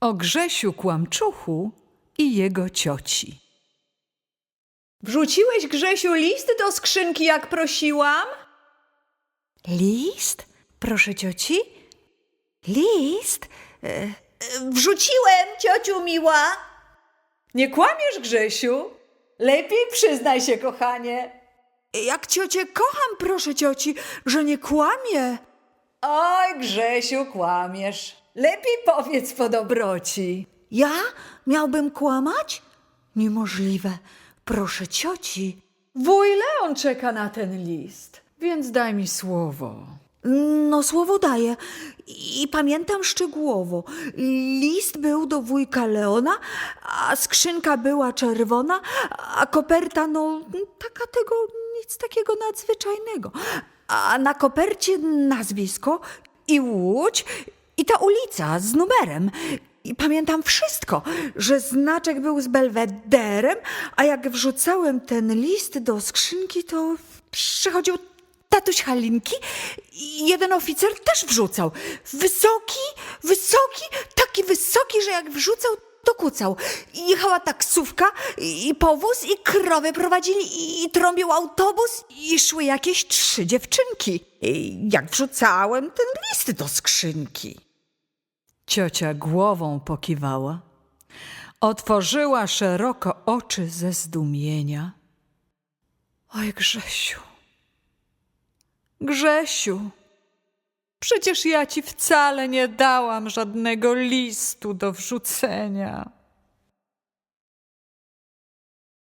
o Grzesiu Kłamczuchu i jego cioci. Wrzuciłeś, Grzesiu, list do skrzynki, jak prosiłam? List? Proszę cioci? List? Wrzuciłem, ciociu miła. Nie kłamiesz, Grzesiu? Lepiej przyznaj się, kochanie. Jak ciocię kocham, proszę cioci, że nie kłamie. Oj, Grzesiu, kłamiesz. Lepiej powiedz po dobroci. Ja miałbym kłamać? Niemożliwe. Proszę cioci. Wuj Leon czeka na ten list, więc daj mi słowo. No, słowo daję. I pamiętam szczegółowo. List był do wujka Leona, a skrzynka była czerwona, a koperta, no, taka tego, nic takiego nadzwyczajnego. A na kopercie nazwisko i łódź i ta ulica z numerem. I pamiętam wszystko, że znaczek był z belwederem, a jak wrzucałem ten list do skrzynki, to przychodził tatuś Halinki i jeden oficer też wrzucał. Wysoki, wysoki, taki wysoki, że jak wrzucał, to Jechała taksówka i i powóz i krowy prowadzili i, i trąbił autobus i szły jakieś trzy dziewczynki. I jak wrzucałem ten list do skrzynki. Ciocia głową pokiwała, otworzyła szeroko oczy ze zdumienia. Oj, Grzesiu, Grzesiu, przecież ja ci wcale nie dałam żadnego listu do wrzucenia.